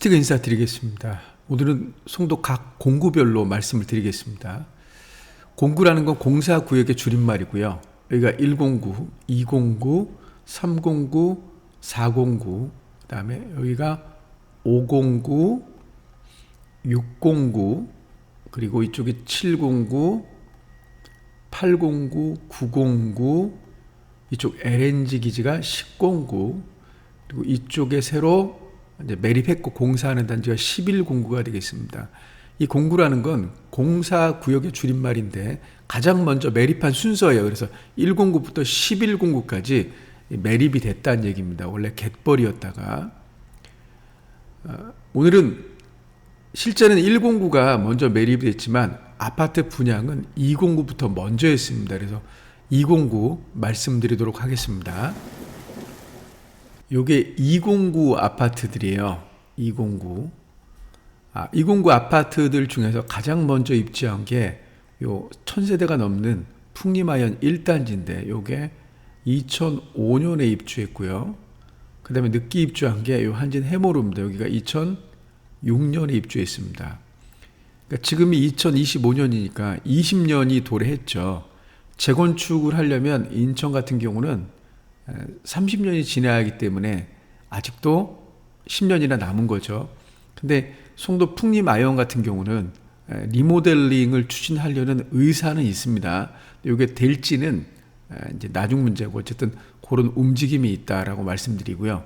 스티그 인사드리겠습니다. 오늘은 송도 각 공구별로 말씀을 드리겠습니다. 공구라는 건 공사 구역의 줄임말이고요. 여기가 109, 209, 309, 409, 그 다음에 여기가 509, 609, 그리고 이쪽이 709, 809, 909, 이쪽 LNG 기지가 1009, 그리고 이쪽에 새로 이제 매립했고 공사하는 단지가 11공구가 되겠습니다. 이 공구라는 건 공사 구역의 줄임말인데 가장 먼저 매립한 순서예요. 그래서 1공구부터 11공구까지 매립이 됐다는 얘기입니다. 원래 갯벌이었다가 어, 오늘은 실제는 1공구가 먼저 매립이 됐지만 아파트 분양은 2공구부터 먼저 했습니다. 그래서 2공구 말씀드리도록 하겠습니다. 요게 209 아파트들이에요. 209. 아, 209 아파트들 중에서 가장 먼저 입주한 게 요 1000세대가 넘는 풍림하연 1단지인데 요게 2005년에 입주했고요. 그 다음에 늦게 입주한 게 요 한진 해모루입니다. 여기가 2006년에 입주했습니다. 그러니까 지금이 2025년이니까 20년이 도래했죠. 재건축을 하려면 인천 같은 경우는 30년이 지나야 하기 때문에 아직도 10년이나 남은 거죠. 근데 송도 풍림 아영 같은 경우는 리모델링을 추진하려는 의사는 있습니다. 이게 될지는 이제 나중 문제고 어쨌든 그런 움직임이 있다라고 말씀드리고요.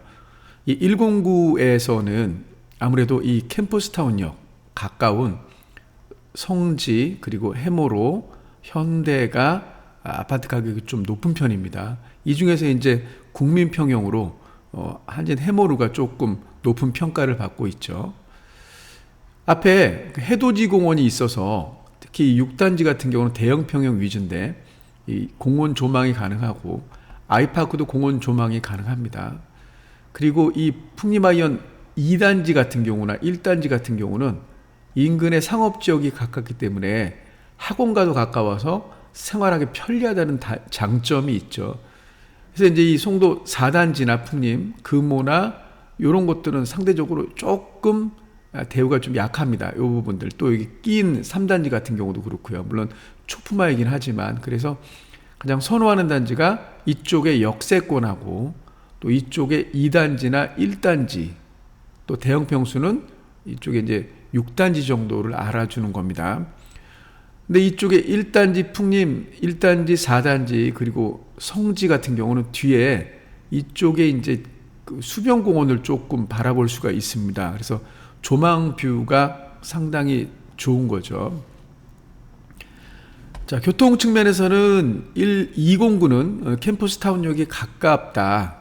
이 109에서는 아무래도 이 캠퍼스타운역 가까운 성지 그리고 해모로 현대가 아파트 가격이 좀 높은 편입니다. 이 중에서 이제 국민 평형으로 어, 한진 해모루가 조금 높은 평가를 받고 있죠. 앞에 그 해돋이 공원이 있어서 특히 6단지 같은 경우는 대형 평형 위주인데 이 공원 조망이 가능하고 아이파크도 공원 조망이 가능합니다. 그리고 이 풍림아이언 2단지 같은 경우나 1단지 같은 경우는 인근의 상업 지역이 가깝기 때문에 학원과도 가까워서 생활하기 편리하다는 장점이 있죠. 그래서 이제 이 송도 4단지나 풍림, 금호나 이런 것들은 상대적으로 조금 대우가 좀 약합니다. 이 부분들. 또 여기 낀 3단지 같은 경우도 그렇고요. 물론 초품화이긴 하지만 그래서 가장 선호하는 단지가 이쪽의 역세권하고 또 이쪽에 2단지나 1단지 또 대형 평수는 이쪽에 이제 6단지 정도를 알아주는 겁니다. 근데 이쪽에 1단지 풍림, 1단지, 4단지 그리고 성지 같은 경우는 뒤에 이쪽에 이제 그 수변공원을 조금 바라볼 수가 있습니다. 그래서 조망 뷰가 상당히 좋은 거죠. 자, 교통 측면에서는 1, 209는 캠퍼스 타운역이 가깝다.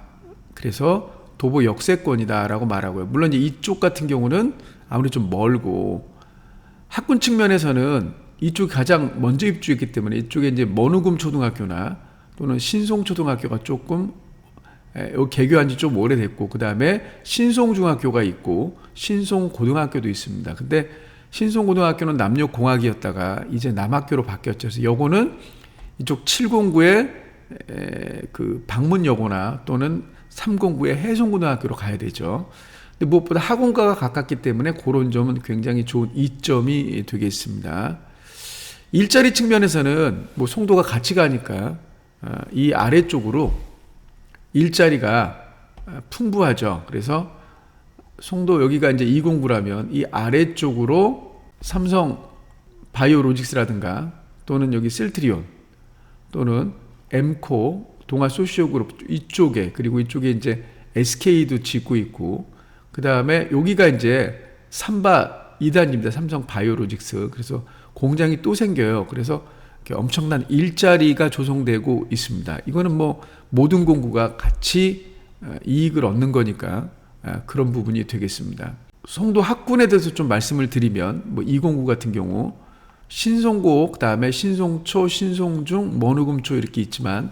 그래서 도보 역세권이다라고 말하고요. 물론 이제 이쪽 같은 경우는 아무리 좀 멀고 학군 측면에서는 이쪽이 가장 먼저 입주했기 때문에 이쪽에 이제 머누금 초등학교나 또는 신송 초등학교가 조금 개교한 지 좀 오래됐고 그 다음에 신송 중학교가 있고 신송 고등학교도 있습니다. 근데 신송 고등학교는 남녀 공학이었다가 이제 남학교로 바뀌었죠. 그래서 요거는 이쪽 709의 그 방문 여고나 또는 309의 해송 고등학교로 가야 되죠. 근데 무엇보다 학원가가 가깝기 때문에 그런 점은 굉장히 좋은 이점이 되겠습니다. 일자리 측면에서는 뭐 송도가 같이 가니까 어, 이 아래쪽으로 일자리가 어, 풍부하죠. 그래서 송도 여기가 이제 209라면 이 아래쪽으로 삼성 바이오로직스라든가 또는 여기 셀트리온 또는 엠코 동아 소시오 그룹 이쪽에 그리고 이쪽에 이제 SK도 짓고 있고 그 다음에 여기가 이제 삼바 2단입니다. 삼성 바이오로직스. 그래서 공장이 또 생겨요. 그래서 엄청난 일자리가 조성되고 있습니다. 이거는 뭐 모든 공구가 같이 어, 이익을 얻는 거니까 어, 그런 부분이 되겠습니다. 송도 학군에 대해서 좀 말씀을 드리면 뭐209 같은 경우 신송고 그다음에 신송초, 신송중, 머누금초 이렇게 있지만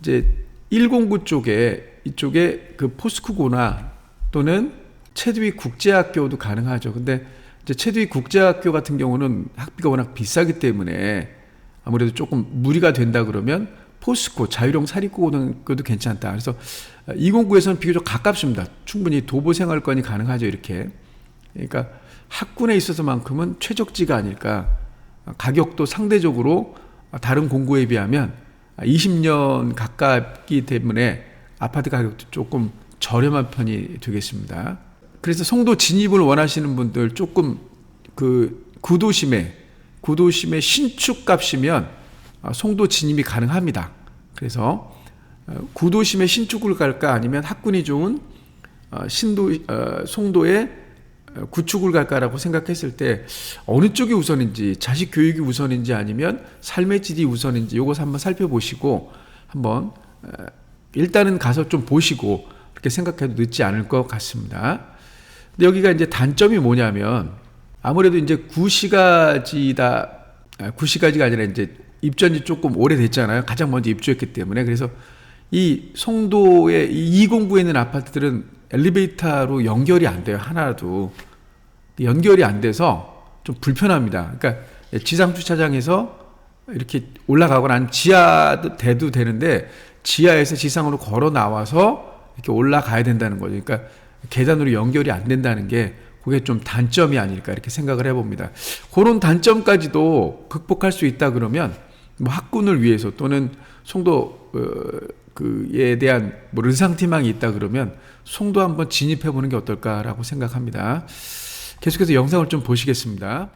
이제 109 쪽에 이쪽에 그 포스쿠고나 또는 체드위 국제학교도 가능하죠. 근데 이제 체두이 국제학교 같은 경우는 학비가 워낙 비싸기 때문에 아무래도 조금 무리가 된다 그러면 포스코 자유형 사립고등학교도 괜찮다. 그래서 209에서는 비교적 가깝습니다. 충분히 도보 생활권이 가능하죠. 이렇게 그러니까 학군에 있어서만큼은 최적지가 아닐까. 가격도 상대적으로 다른 공구에 비하면 20년 가깝기 때문에 아파트 가격도 조금 저렴한 편이 되겠습니다. 그래서 송도 진입을 원하시는 분들 조금 그 구도심에 구도심의 신축 값이면 아, 송도 진입이 가능합니다. 그래서 어, 구도심의 신축을 갈까 아니면 학군이 좋은 어, 신도 어, 송도의 어, 구축을 갈까라고 생각했을 때 어느 쪽이 우선인지 자식 교육이 우선인지 아니면 삶의 질이 우선인지 요것 한번 살펴보시고 한번 어, 일단은 가서 좀 보시고 그렇게 생각해도 늦지 않을 것 같습니다. 근데 여기가 이제 단점이 뭐냐면 아무래도 이제 구시가지다 아, 구시가지가 아니라 이제 입전이 조금 오래됐잖아요. 가장 먼저 입주했기 때문에 그래서 이 송도의 이 209에 있는 아파트들은 엘리베이터로 연결이 안 돼요. 하나도 연결이 안 돼서 좀 불편합니다. 그러니까 지상 주차장에서 이렇게 올라가거나 지하도 돼도 되는데 지하에서 지상으로 걸어 나와서 이렇게 올라가야 된다는 거죠. 그러니까 계단으로 연결이 안 된다는 게 그게 좀 단점이 아닐까 이렇게 생각을 해봅니다. 그런 단점까지도 극복할 수 있다 그러면 뭐 학군을 위해서 또는 송도 어, 그에 대한 뭐 르상티망이 있다 그러면 송도 한번 진입해 보는 게 어떨까라고 생각합니다. 계속해서 영상을 좀 보시겠습니다.